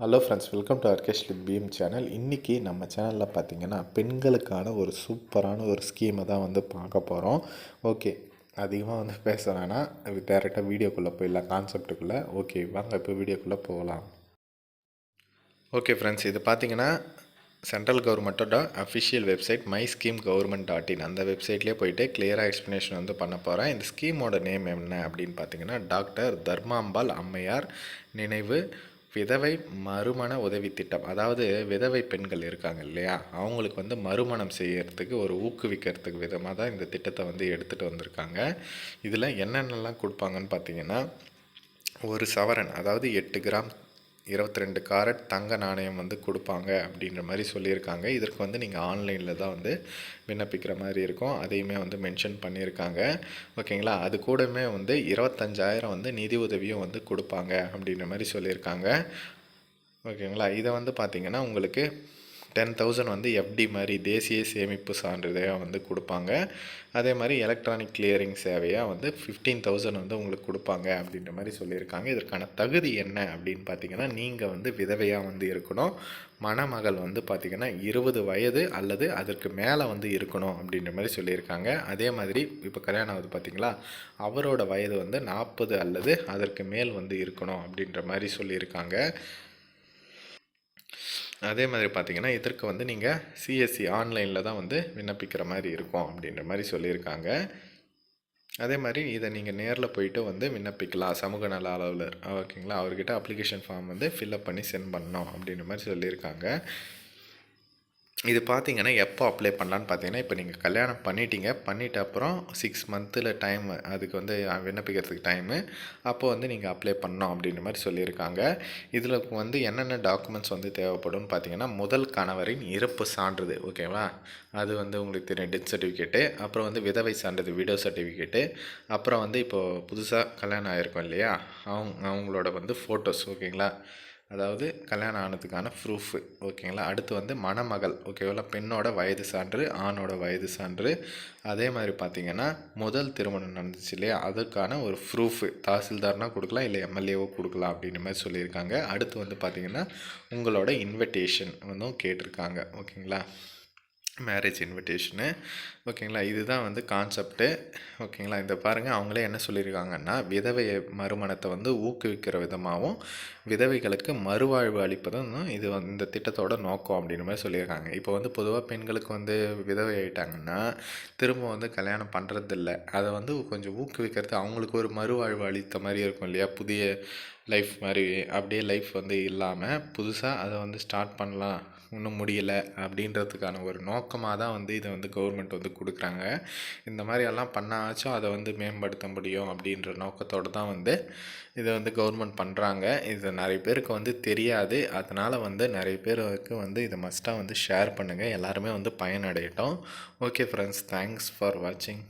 Hello friends welcome to அர்கேஷ்லி PM channel இன்றைக்கி நம்ம சேனலில் பார்த்தீங்கன்னா பெண்களுக்கான ஒரு சூப்பரான ஒரு ஸ்கீமை தான் வந்து பார்க்க போகிறோம் ஓகே அதிகமாக வந்து பேச வேணாம் டேரெக்டாக வீடியோக்குள்ளே போயிடலாம் கான்செப்ட்டுக்குள்ளே ஓகே வாங்க இப்போ வீடியோக்குள்ளே போகலாம். ஓகே ஃப்ரெண்ட்ஸ் இது பார்த்தீங்கன்னா சென்ட்ரல் கவர்மெண்ட்டோட official website my scheme government dot in அந்த வெப்சைட்லேயே போயிட்டு கிளியராக எக்ஸ்ப்ளனேஷன் வந்து பண்ண போகிறேன் இந்த ஸ்கீமோட நேம் என்ன அப்படின்னு பார்த்தீங்கன்னா டாக்டர் தர்மாம்பாள் அம்மையார் நினைவு விதவை மறுமண உதவி திட்டம். அதாவது விதவை பெண்கள் இருக்காங்க இல்லையா? அவங்களுக்கு வந்து மறுமணம் செய்யறதுக்கு ஒரு ஊக்குவிக்கிறதுக்கு விதமாக தான் இந்த திட்டத்தை வந்து எடுத்துகிட்டு வந்திருக்காங்க. இதில் என்னென்னலாம் கொடுப்பாங்கன்னு பார்த்தீங்கன்னா ஒரு சவரன் அதாவது எட்டு கிராம் இருபத்தி ரெண்டு காரட் தங்க நாணயம் வந்து கொடுப்பாங்க அப்படின்ற மாதிரி சொல்லியிருக்காங்க. இதற்கு வந்து நீங்கள் ஆன்லைனில் தான் வந்து விண்ணப்பிக்கிற மாதிரி இருக்கும். அதையுமே வந்து மென்ஷன் பண்ணியிருக்காங்க. ஓகேங்களா? அது கூடமே வந்து இருபத்தஞ்சாயிரம் வந்து நிதி உதவியும் வந்து கொடுப்பாங்க அப்படின்ற மாதிரி சொல்லியிருக்காங்க. ஓகேங்களா? இதை வந்து பார்த்திங்கன்னா உங்களுக்கு டென் தௌசண்ட் வந்து எஃப்டி மாதிரி தேசிய சேமிப்பு சான்றிதழாக வந்து கொடுப்பாங்க. அதே மாதிரி எலக்ட்ரானிக் கிளியரிங் சேவையாக வந்து ஃபிஃப்டீன் தௌசண்ட் வந்து உங்களுக்கு கொடுப்பாங்க அப்படின்ற மாதிரி சொல்லியிருக்காங்க. இதற்கான தகுதி என்ன அப்படின்னு பார்த்தீங்கன்னா நீங்கள் வந்து விதவையாக வந்து இருக்கணும். மணமகள் வந்து பார்த்திங்கன்னா இருபது வயது அல்லது அதற்கு மேலே வந்து இருக்கணும் அப்படின்ற மாதிரி சொல்லியிருக்காங்க. அதே மாதிரி இப்போ கல்யாணம் ஆகுது பார்த்திங்களா அவரோட வயது வந்து நாற்பது அல்லது அதற்கு மேல் வந்து இருக்கணும் அப்படின்ற மாதிரி சொல்லியிருக்காங்க. அதே மாதிரி பார்த்தீங்கன்னா இதற்கு வந்து நீங்கள் சிஎஸ்சி ஆன்லைனில் தான் வந்து விண்ணப்பிக்கிற மாதிரி இருக்கும் அப்படின்ற மாதிரி சொல்லியிருக்காங்க. அதே மாதிரி இதை நீங்கள் நேரில் போயிட்டு வந்து விண்ணப்பிக்கலாம். சமூக நல அலுவலர் ஓகேங்களா? அவர்கிட்ட அப்ளிகேஷன் ஃபார்ம் வந்து ஃபில்அப் பண்ணி சென்ட் பண்ணணும் அப்படின்ற மாதிரி சொல்லியிருக்காங்க. இது பார்த்தீங்கன்னா எப்போ அப்ளை பண்ணலான்னு பார்த்தீங்கன்னா இப்போ நீங்கள் கல்யாணம் பண்ணிட்டீங்க. பண்ணிட்ட அப்புறம் சிக்ஸ் மந்த்தில் டைம் அதுக்கு வந்து விண்ணப்பிக்கிறதுக்கு டைமு அப்போது வந்து நீங்கள் அப்ளை பண்ணோம் அப்படின்ற மாதிரி சொல்லியிருக்காங்க. இதில் வந்து என்னென்ன டாக்குமெண்ட்ஸ் வந்து தேவைப்படும்னு பார்த்தீங்கன்னா முதல் கணவரின் இறப்பு சான்றிதழ் ஓகேவா? அது வந்து உங்களுக்கு தெரியும் டெத் சர்டிஃபிகேட்டு அப்புறம் வந்து விதவை சான்றிதழ் வீடியோ சர்டிஃபிகேட்டு அப்புறம் வந்து இப்போது புதுசாக கல்யாணம் ஆகிருக்கும் இல்லையா? அவங்க அவங்களோட வந்து ஃபோட்டோஸ் ஓகேங்களா? அதாவது கல்யாணம் ஆனதுக்கான ப்ரூஃபு ஓகேங்களா அடுத்து வந்து மணமகள். ஓகேவா பெண்ணோட வயது சான்று ஆணோட வயது சான்று. அதே மாதிரி பார்த்திங்கன்னா முதல் திருமணம் நடந்துச்சு இல்லையா? அதுக்கான ஒரு ப்ரூஃபு தாசில்தார்னா கொடுக்கலாம் இல்லை எம்எல்ஏவோ கொடுக்கலாம் அப்படின்ற மாதிரி சொல்லியிருக்காங்க. அடுத்து வந்து பார்த்திங்கன்னா உங்களோட இன்விடேஷன் வந்தும் கேட்டிருக்காங்க. ஓகேங்களா மேரேஜ் இன்விடேஷனு ஓகேங்களா? இதுதான் வந்து கான்செப்ட்டு ஓகேங்களா? இந்த பாருங்கள் அவங்களே என்ன சொல்லியிருக்காங்கன்னா விதவை மறுமணத்தை வந்து ஊக்குவிக்கிற விதமாகவும் விதவைகளுக்கு மறுவாழ்வு அளிப்பதும் இது வந்து இந்த திட்டத்தோட நோக்கம் அப்படின்னு மாதிரி சொல்லியிருக்காங்க. இப்போ வந்து பொதுவாக பெண்களுக்கு வந்து விதவை ஆகிட்டாங்கன்னா திரும்ப வந்து கல்யாணம் பண்ணுறதில்ல அதை வந்து கொஞ்சம் ஊக்குவிக்கிறது அவங்களுக்கு ஒரு மறுவாழ்வு அளித்த மாதிரி இருக்கும் இல்லையா? புதிய லைஃப் மாதிரி அப்படியே லைஃப் வந்து இல்லாமல் புதுசாக அதை வந்து ஸ்டார்ட் பண்ணலாம் இன்னும் முடியலை அப்படின்றதுக்கான ஒரு நோக்கமாக தான் வந்து இதை வந்து கவர்மெண்ட் வந்து கொடுக்குறாங்க. இந்த மாதிரி எல்லாம் பண்ணாச்சும் அதை வந்து மேம்படுத்த முடியும் அப்படின்ற நோக்கத்தோடு தான் வந்து இதை வந்து கவர்மெண்ட் பண்ணுறாங்க இது நிறைய பேருக்கு வந்து தெரியாது. அதனால் வந்து நிறைய பேருக்கு வந்து இதை மஸ்ட்டாக வந்து ஷேர் பண்ணுங்கள் எல்லாருமே வந்து பயனடையட்டும். ஓகே ஃப்ரெண்ட்ஸ் தேங்க்ஸ் ஃபார் வாட்சிங்